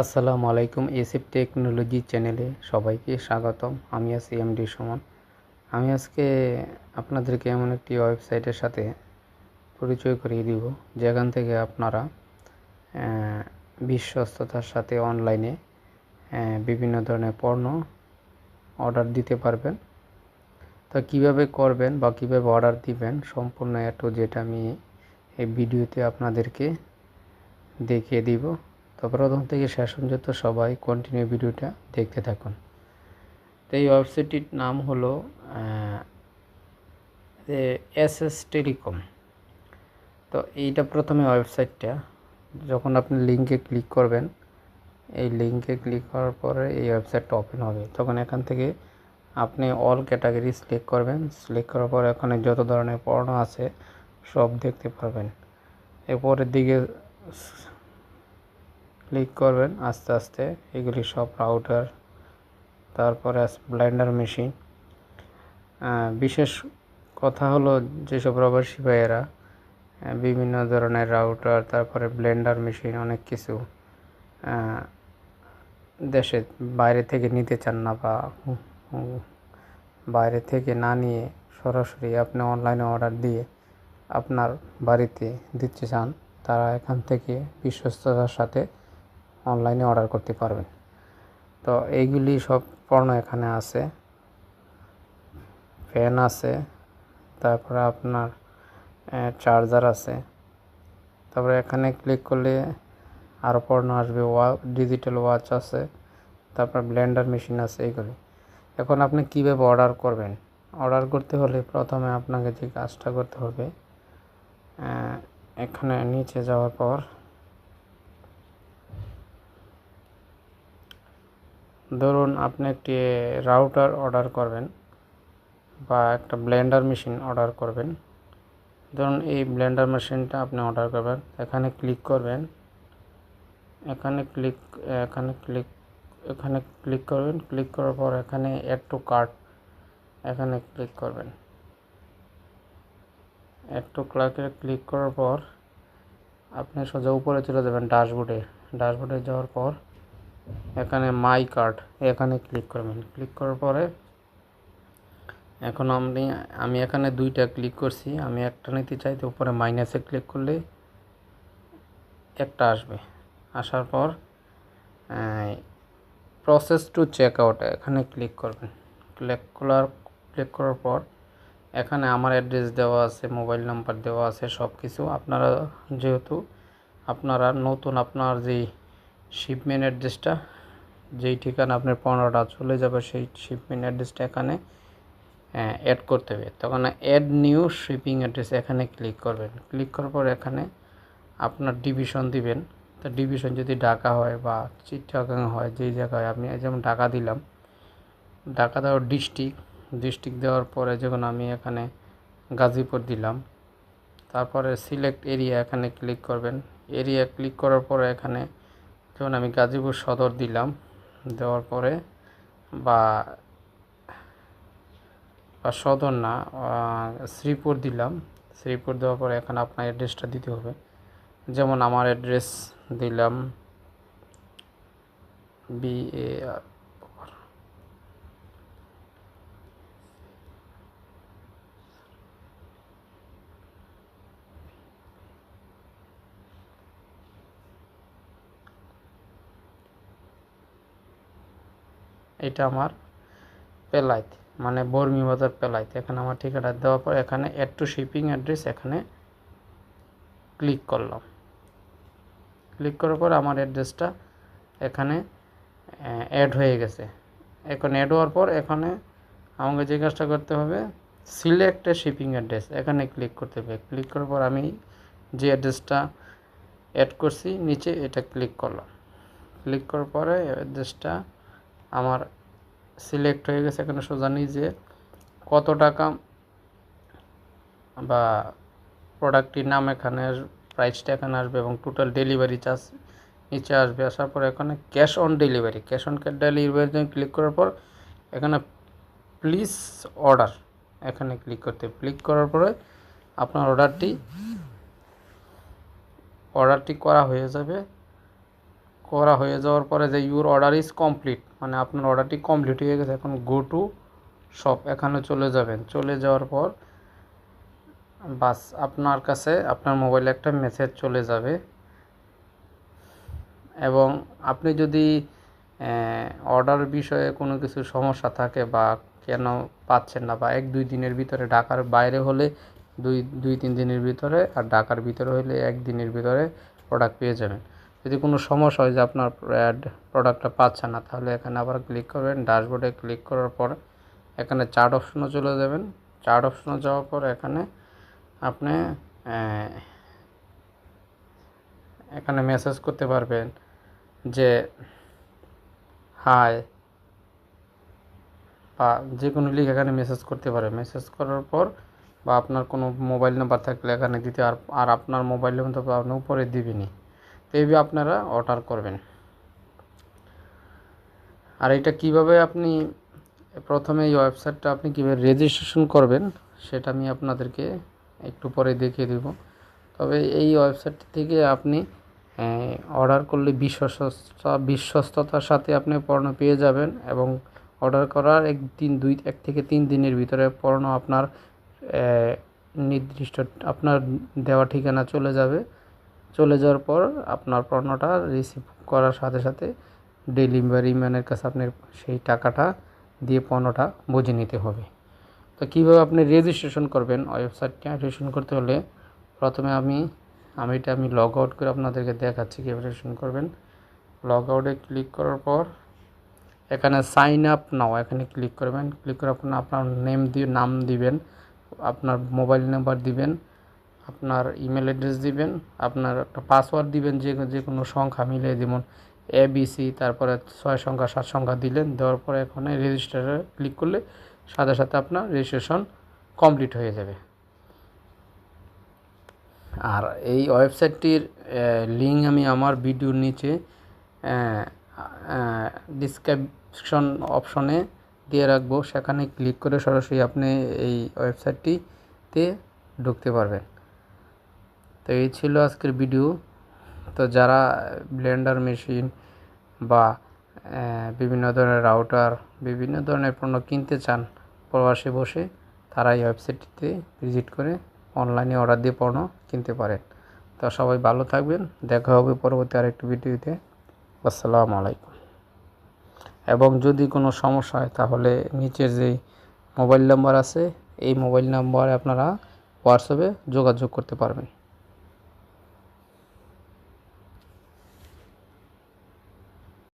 আসসালামু আলাইকুম এসিপ টেকনোলজি চ্যানেলে সবাইকে স্বাগতম। আমি আছি এমডি সুমন। আমি আজকে আপনাদেরকে এমন একটি ওয়েবসাইটের সাথে পরিচয় করিয়ে দিব, যেখান থেকে আপনারা বিশ্বস্ততার সাথে অনলাইনে বিভিন্ন ধরনের পণ্য অর্ডার দিতে পারবেন। তো কীভাবে করবেন বা কীভাবে অর্ডার দিবেন সম্পূর্ণ এ যেটা আমি এই ভিডিওতে আপনাদেরকে দেখিয়ে দিব। তো প্রথম থেকে শেষ পর্যন্ত সবাই কন্টিনিউ ভিডিওটা দেখতে থাকুন। তো এই ওয়েবসাইটটির নাম হলো এস এস টেলিকম। তো এইটা প্রথমে ওয়েবসাইটটা যখন আপনি লিঙ্কে ক্লিক করবেন, এই লিঙ্কে ক্লিক করার পরে এই ওয়েবসাইটটা ওপেন হবে। তখন এখান থেকে আপনি অল ক্যাটাগরি সিলেক্ট করবেন। সিলেক্ট করার পর এখানে যত ধরনের পণ্য আছে সব দেখতে পারবেন। এরপরের দিকে ক্লিক করবেন, আস্তে আস্তে এগুলি সব রাউটার তারপরে ব্লেন্ডার মেশিন বিশেষ কথা হলো যেসব প্রবাসী ভাইয়েরা বিভিন্ন ধরনের রাউটার তারপরে ব্লেন্ডার মেশিন অনেক কিছু দেশে বাইরে থেকে নিতে চান না বা বাইরে থেকে না নিয়ে সরাসরি আপনি অনলাইনে অর্ডার দিয়ে আপনার বাড়িতে দিতে চান, তারা এখান থেকে বিশ্বস্ততার সাথে অনলাইনে অর্ডার করতে পারবেন। তো এইগুলি সব পণ্য এখানে আছে। ফ্যান আছে, তারপরে আপনার চার্জার আছে। তারপরে এখানে ক্লিক করলে আরও পণ্য আসবে। ওয়া ডিজিটাল ওয়াচ আছে, তারপর ব্লেন্ডার মেশিন আছে এইগুলি। এখন আপনি কীভাবে অর্ডার করবেন? অর্ডার করতে হলে প্রথমে আপনাকে যে কাজটা করতে হবে এখানে নিচে যাওয়ার পর ধরুন আপনি একটি রাউটার অর্ডার করবেন বা একটা ব্লেন্ডার মেশিন অর্ডার করবেন। ধরুন এই ব্লেন্ডার মেশিনটা আপনি অর্ডার করবেন, এখানে ক্লিক করবেন, এখানে ক্লিক এখানে ক্লিক এখানে ক্লিক করবেন ক্লিক করার পর এখানে অ্যাড টু কার্ট এখানে ক্লিক করবেন। অ্যাড টু ক্লার্কে ক্লিক করার পর আপনি সোজা উপরে চলে যাবেন ড্যাশবোর্ডে ড্যাশবোর্ডে যাওয়ার পর এখানে মাই কার্ড, এখানে ক্লিক করবেন। ক্লিক করার পরে এখন আমি আমি এখানে দুইটা ক্লিক করছি। আমি একটা নিতে চাই তো উপরে মাইনাসে ক্লিক করলে একটা আসবে। আসার পর প্রসেস টু চেক আউট এখানে ক্লিক করবেন। ক্লিক করার ক্লিক করার পর এখানে আমার অ্যাড্রেস দেওয়া আছে মোবাইল নাম্বার দেওয়া আছে সব কিছু আপনারা যেহেতু, আপনারা নতুন, আপনার যেই শিপমেন্ট অ্যাড্রেসটা যেই ঠিকানা আপনার পনেরোটা চলে যাবে সেই শিপমেন্ট অ্যাড্রেসটা এখানে অ্যাড করতে হবে। তখন অ্যাড নিউ শিপিং অ্যাড্রেস এখানে ক্লিক করবেন। ক্লিক করার পর এখানে আপনার ডিভিশন দিবেন। তো ডিভিশন যদি ঢাকা হয় বা চিট্টাগাং হয়, যেই জায়গায় আমি যেমন ঢাকা দিলাম, ঢাকা দেওয়ার ডিস্ট্রিক্ট ডিস্ট্রিক্ট দেওয়ার পরে যখন আমি এখানে গাজীপুর দিলাম, তারপরে সিলেক্ট এরিয়া এখানে ক্লিক করবেন। এরিয়া ক্লিক করার পরে এখানে যেমন আমি গাজীপুর সদর দিলাম, দেওয়ার পরে বা বা সদর না শ্রীপুর দিলাম। শ্রীপুর দেওয়ার পরে এখন আপনার অ্যাড্রেসটা দিতে হবে। যেমন আমার অ্যাড্রেস দিলাম বি এ এটা আমার পেলাইত মানে বর্মি বাজার পেলাইত। এখানে আমার ঠিকানা দেওয়ার পর এখানে অ্যাড টু শিপিং অ্যাড্রেস এখানে ক্লিক করলাম। ক্লিক করার পর আমার অ্যাড্রেসটা এখানে অ্যাড হয়ে গেছে। এখন অ্যাড হওয়ার পর এখানে আমাকে যে কাজটা করতে হবে সিলেক্ট এ শিপিং অ্যাড্রেস এখানে ক্লিক করতে হবে। ক্লিক করার পর আমি যে অ্যাড্রেসটা অ্যাড করছি, নিচে এটা ক্লিক করলাম। ক্লিক করার পরে অ্যাড্রেসটা আমার সিলেক্ট হয়ে গেছে এখানে সোজা নিজে। কত টাকা? বা প্রোডাক্টটির নাম এখানে প্রাইসটা এখানে আসবে এবং টোটাল ডেলিভারি চার্জ নিচে আসবে। আসার পর এখানে cash on delivery cash on cash delivery click করার পর এখানে প্লিজ অর্ডার এখানে ক্লিক করতে। ক্লিক করার পরে আপনার অর্ডারটি অর্ডারটি করা হয়ে যাবে। করা হয়ে যাওয়ার পরে যে ইউর অর্ডার ইজ কমপ্লিট মানে আপনার অর্ডারটি কমপ্লিট হয়ে গেছে, এখন গো টু শপ এখানে চলে যাবেন। চলে যাওয়ার পর বাস, আপনার কাছে আপনার মোবাইলে একটা মেসেজ চলে যাবে। এবং আপনি যদি অর্ডার বিষয়ে কোনো কিছু সমস্যা থাকে বা কেন পাচ্ছেন না, বা এক দুই দিনের ভিতরে ঢাকার বাইরে হলে দুই দুই তিন দিনের ভিতরে আর ঢাকার ভিতরে হলে এক দিনের ভিতরে প্রোডাক্ট পেয়ে যাবেন। যদি কোনো সমস্যা হয় যে আপনার অ্যাড প্রোডাক্টটা পাচ্ছে না, তাহলে এখানে আবার ক্লিক করবেন। ড্যাশবোর্ডে ক্লিক করার পর এখানে চার্ট অপশনে চলে যাবেন। চার্ট অপশনে যাওয়ার পর এখানে আপনি এখানে মেসেজ করতে পারবেন যে হাই বা যে কোনো লিখ এখানে মেসেজ করতে পারে। মেসেজ করার পর বা আপনার কোনো মোবাইল নাম্বার থাকলে এখানে দিতে, আর আর আপনার মোবাইল নাম্বার তো আপনি উপরে দিবেনি এইভাবে আপনারা অর্ডার করবেন। আর এটা কীভাবে আপনি প্রথমে এই ওয়েবসাইটটা আপনি কীভাবে রেজিস্ট্রেশন করবেন, সেটা আমি আপনাদেরকে একটু পরে দেখিয়ে দেব। তবে এই ওয়েবসাইট থেকে আপনি অর্ডার করলে বিশ্বস্ত, বিশ্বস্ততার সাথে আপনি পণ্য পেয়ে যাবেন এবং অর্ডার করার এক দিন, দুই, এক থেকে তিন দিনের ভিতরে পণ্য আপনার নির্দিষ্ট, আপনার দেওয়া ঠিকানা চলে যাবে। চলে যাওয়ার পর আপনার পণ্যটা রিসিভ করার সাথে সাথে ডেলিভারি ম্যানের কাছে আপনি সেই টাকাটা দিয়ে পণ্যটা বুঝে নিতে হবে। তো কীভাবে আপনি রেজিস্ট্রেশন করবেন ওয়েবসাইটটা রেজিস্ট্রেশন করতে হলে প্রথমে আমি আমি এটা আমি লগ আউট করে আপনাদেরকে দেখাচ্ছি কীভাবে রেজিস্ট্রেশন করবেন। লগ আউটে ক্লিক করার পর এখানে সাইন আপ নাও এখানে ক্লিক করবেন। ক্লিক করার আপনার আপনার নেম দিয়ে, নাম দিবেন, আপনার মোবাইল নাম্বার দিবেন। আপনার ইমেল অ্যাড্রেস দিবেন, আপনার একটা পাসওয়ার্ড দিবেন, যে যে কোনো সংখ্যা মিলিয়ে যেমন এ বিসি তারপরে ছয় সংখ্যা, সাত সংখ্যা দিলেন, দেওয়ার পরে এখানে রেজিস্টারে ক্লিক করলে সাথে সাথে আপনার রেজিস্ট্রেশন কমপ্লিট হয়ে যাবে। আর এই ওয়েবসাইটটির লিঙ্ক আমি আমার ভিডিওর নিচে ডিসক্রিপশন অপশনে দিয়ে রাখব। সেখানে ক্লিক করে সরাসরি আপনি এই ওয়েবসাইটটিতে ঢুকতে পারবেন। তো এই ছিল আজকের ভিডিও তো যারা ব্লেন্ডার মেশিন বা বিভিন্ন ধরনের রাউটার বিভিন্ন ধরনের পণ্য কিনতে চান, প্রবাসে বসে, তারা এই ওয়েবসাইটটিতে ভিজিট করে অনলাইনে অর্ডার দিয়ে পণ্য কিনতে পারেন। তো সবাই ভালো থাকবেন। দেখা হবে পরবর্তী আরেকটি ভিডিওতে আসসালামু আলাইকুম। এবং যদি কোনো সমস্যা হয়, তাহলে নিচের যেই মোবাইল নাম্বার আছে, এই মোবাইল নাম্বারে আপনারা হোয়াটসঅ্যাপে যোগাযোগ করতে পারবেন।